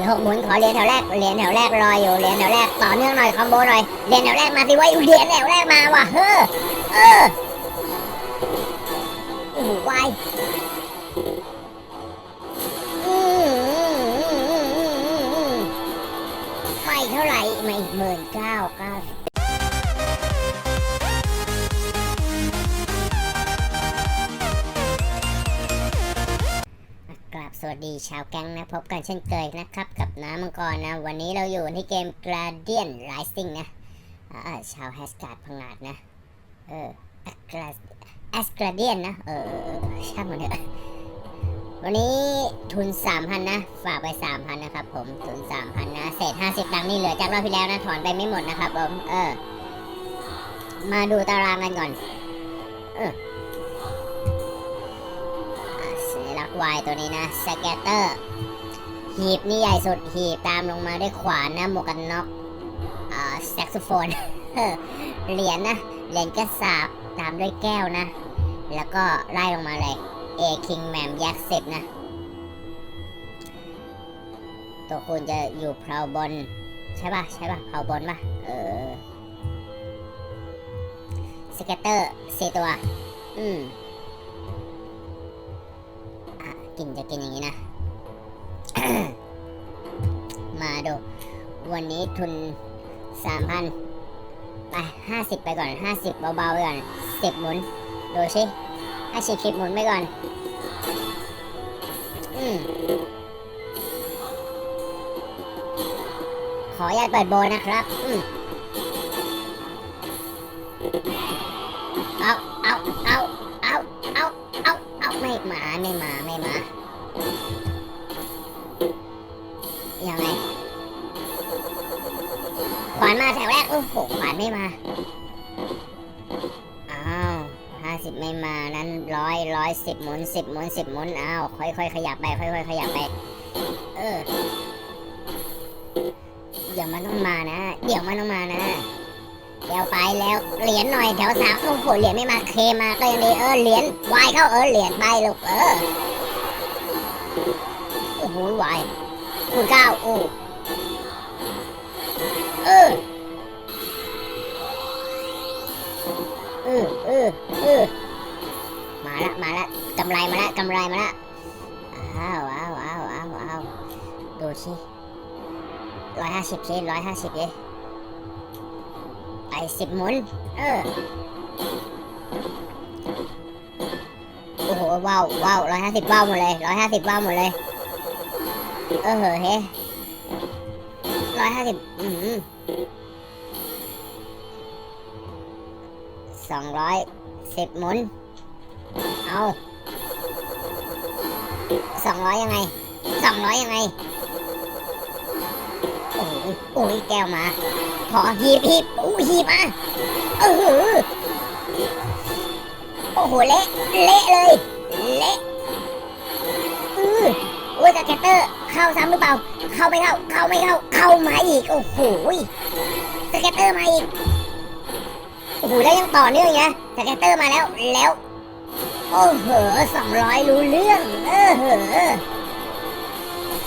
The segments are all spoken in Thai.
ดี๋ยวหกหมุนขอเหรียญแถวแรกเหรียญแถวแรกรออยู่เหรียญแถวแรกต่อเนื่องหน่อยคอมโบหน่อยเหรียญแถวแรกมาสิไว้ยเหรียญแถวแรกมาว่ะเฮ้อเออโอ้โหวายอืมไม่เท่าไหร่ไม่หมื่นเก้าเก้ากราบ สวัสดีชาวแก๊งนะ พบกันเช่นเคยนะครับ กับน้ำมังกรนะ วันนี้เราอยู่ที่เกม Guardian Rising นะอ่าชาวแฮสการ์ดพังงาดนะ เออแอสกราเดียนนะ เออช่างมันเถอะวันนี้ทุน 3,000 นะ ฝากไป 3,000 นะครับผม ทุน 3,000 นะ เศษ 50 ตังค์นี่เหลือจากรอบที่แล้วนะ ถอนไปไม่หมดนะครับผม เออ มาดูตารางกันก่อน เออ สัญลักษณ์ Y ตัวนี้นะสแกตเตอร์หีบนี่ใหญ่สุดหีบตามลงมาด้วยขวานนะหมวกกันน็อกอ่าแซกโซโฟนเหรียญนะเหรียญกระสาบตามด้วยแก้วนะ แล้วก็ไล่ลงมาเลยเอคิงแมมแยกษ์สิบนะ ตัวคุณจะอยู่เพลาบนใช่ป่ะใช่ป่ะเพลาบนป่ะเออสเกตเตอร์สี่ตัว อืม กินจะกินอย่างนี้นะ มาดู วันนี้ทุนสามพันไปห้าสิบไปก่อนห้าสิบเบาๆไปก่อนสิบหมุน ดูสิให้ชิคลิปหมุนไปก่อน อืมขออนุญาตเปิดโบนะครับ อืม เอาไม่มาไม่มาไม่มายังไงขวานมาแถวแรกโอ้โหขวานไม่มาอ้าวห้าสิบไม่มานั้นร้อยร้อยสิบหมุนสิบหมุนสิบหมุนอ้าวค่อยๆขยับไปค่อยๆขยับไป เออเดี๋ยวมันต้องมานะ เดี๋ยวมันต้องมานะ เดี๋ยวไปแล้วเหรียญหน่อยแถวสามโอ้โหเหรียญไม่มาเคมาก็ยังดีเออเหรียญวายเข้าเออเหรียญไปลูกเออโอ้โหวายคุณเก้าโอ้เออเออเออเออมาละมาละกำไรมาละกำไรมาละอ้าวอ้าวอ้าวอ้าวอ้าวดูสิร้อยห้าสิบสิร้อยห้าสิบเลย ไปสิบหมุน เออ โอ้โหว้าวว้าวร้อยห้าสิบว้าวหมดเลยร้อยห้าสิบว้าวหมดเลย เออเฮ้ร้อยห้าสิบอืมสองร้อยสิบหมุน เอาสองร้อยยังไงสองร้อยยังไง โอ้ยโอ้ยแก้วมา ขอหีบหีบโอ้หีบมาเออโอ้โหเละเละเลยเละอือโอ้ยสแกตเตอร์เข้าซ้ำหรือเปล่า เข้าไม่เข้า เข้าไม่เข้า เข้ามาอีก โอ้โหสแกตเตอร์มาอีก โอ้โห แล้วยังต่อเนื่องอีกนะสแกตเตอร์มาแล้ว แล้ว โอ้โหสองร้อยรู้เรื่อง เออเหอ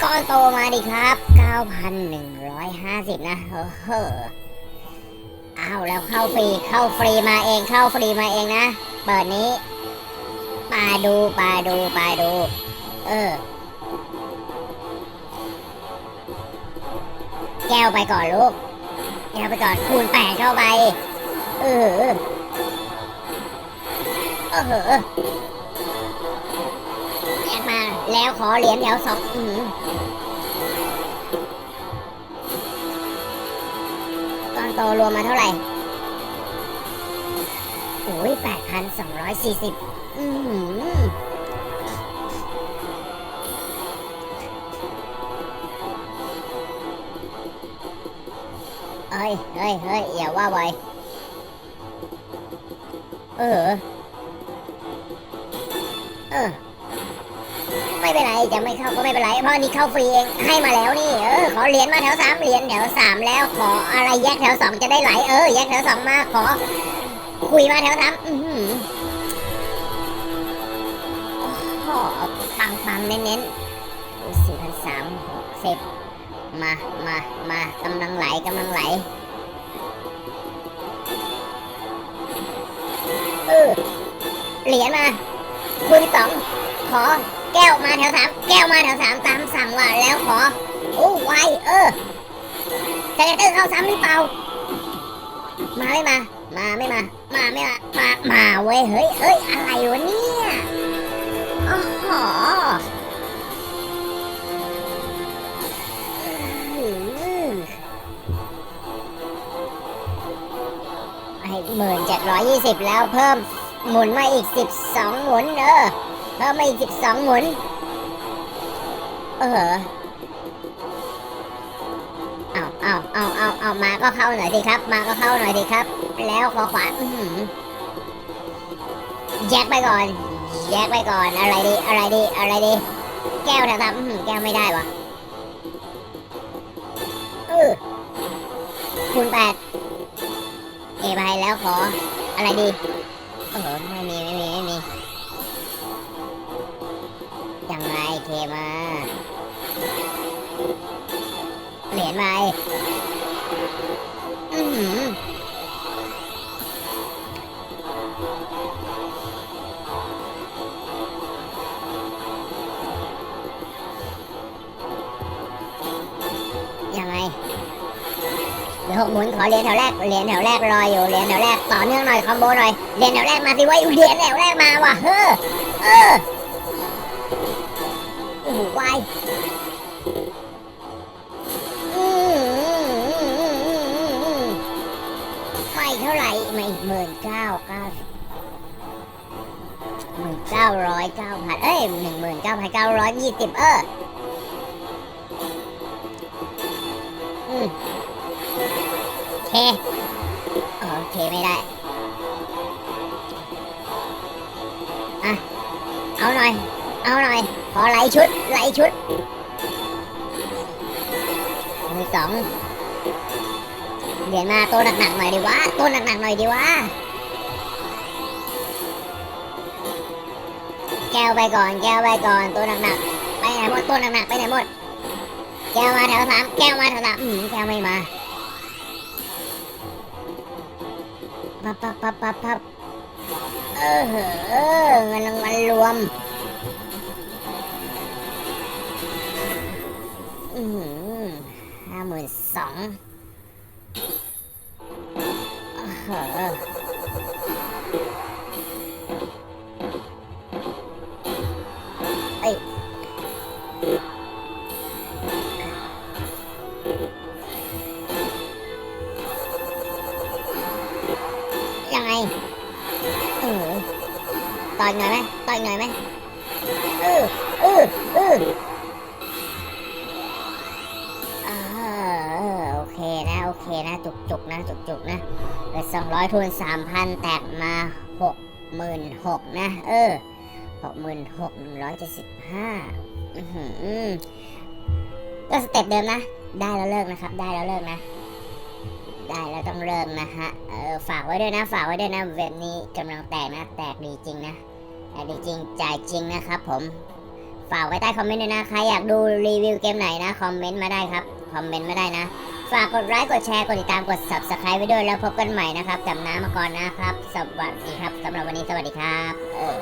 ก้อนโตมาดิครับ 9,150 นะเออเหอะอ้าแล้วเข้าฟรีเข้าฟรีมาเองเข้าฟรีมาเองนะ เปิดนี้ปาดูปาดูปาดู เออ แก้วไปก่อนลูก แก้วไปก่อนคูณแปดเข้าไป เออเออเหอะแยกมาแล้วขอเหรียญแถวสองอือ โตรวมมาเท่าไหร่โอ้ยแปดพันสองร้อยสี่สิบอือหือเอ้ย เฮ้ย เฮ้ย อย่าว่าไวเออ เออ เป็นไรจะไม่เข้าก็ไม่เป็นไรเพราะอันนี้เข้าฟรีเองให้มาแล้วนี่เออขอเหรียญมาแถวสามเหรียญแถวสามแล้วขออะไรแยกแถวสองจะได้ไหลเออแยกแถวสองมาขอคุยมาแถวสามอือหือโอ้โหปังปังเน้นๆสี่พันสามหกสิบมามามากำลังไหลกำลังไหลเออเหรียญมาคูณสองขอ แก้วมาแถวสามแก้วมาแถวสามตามสั่งว่าแล้วขอ โอ้ไวเออสเก็ตเตอร์เข้าซ้ำหรือเปล่า มาไม่มา มาไม่มา มาไม่มา มา มาเว้ย เฮ้ยเฮ้ย อะไรวะเนี่ยอ๋อหอไอ้หมื่นเจ็ดร้อยยี่สิบแล้วเพิ่มหมุนมาอีกสิบสองหมุนเออ เพิ่มมาอีกสิบสองหมุน เออเอาเอาเอาเอาเอามาก็เข้าหน่อยสิครับ มาก็เข้าหน่อยสิครับ แล้วขอขวาอืแยกไปก่อน แยกไปก่อน อะไรดี อะไรดี อะไรดี แก้วแถวสามอื้แก้วไม่ได้วะเออคูณแปดเอไปแล้วขอ อะไรดี เออไม่มี ไม่มี ไม่มี เคมา เหรียญไปอือหือยังไงเดี๋ยวหกหมุนขอเหรียญแถวแรกเหรียญแถวแรกรออยู่เหรียญแถวแรกต่อเนื่องหน่อยคอมโบหน่อยเหรียญแถวแรกมาสิไว้ยเหรียญแถวแรกมาว่ะเฮ้อเออาร้อยเก้าพันเอ้ยหนึ่งหมื่นเก้าพันเก้าร้อยยี่สิบเออโอเคโอเคไม่ได้ อะ เอาหน่อย เอาหน่อย ขอไหลชุด ไหลชุดมือสองเหรียญมาตัวหนักๆหน่อยดีวะตัวหนักๆหน่อยดีวะ แก้วไปก่อน แก้วไปก่อนตัวหนักๆไปไหนหมดตัวหนักๆไปไหนหมด แก้วมาแถวสามแก้วมาแถวสามอืมแก้วไม่มาปับปับปับปับปับเออเหอะเงินรางวัลรวมอืมห้าหมื่นสองเออ เออต่อยหน่อยไหมต่อยหน่อยไหมเออเออเออเออโอเคนะ โอเคนะ จุกจุกนะ จุกจุกนะเหลือสองร้อยทุนสามพันแตกมาหกหมื่นหกนะ เออหกหมื่นหกหนึ่งร้อยเจ็ดสิบห้าอือหือก็สเต็ปเดิมนะ ได้แล้วเลิกนะครับ ได้แล้วเลิกนะ ได้แล้วต้องเลิกนะฮะเออฝากไว้ด้วยนะฝากไว้ด้วยนะเว็บนี้กำลังแตกนะ แตกดีจริงนะแตกดีจริงจ่ายจริงนะครับผมฝากไว้ใต้คอมเมนต์ด้วยนะใครอยากดูรีวิวเกมไหนนะคอมเมนต์มาได้ครับคอมเมนต์มาได้นะฝากกดไลค์กดแชร์กดติดตามกด subscribe ไว้ด้วยแล้วพบกันใหม่นะครับกับน้ำมาก่อนนะครับ สวัสดีครับสำหรับวันนี้สวัสดีครับเออ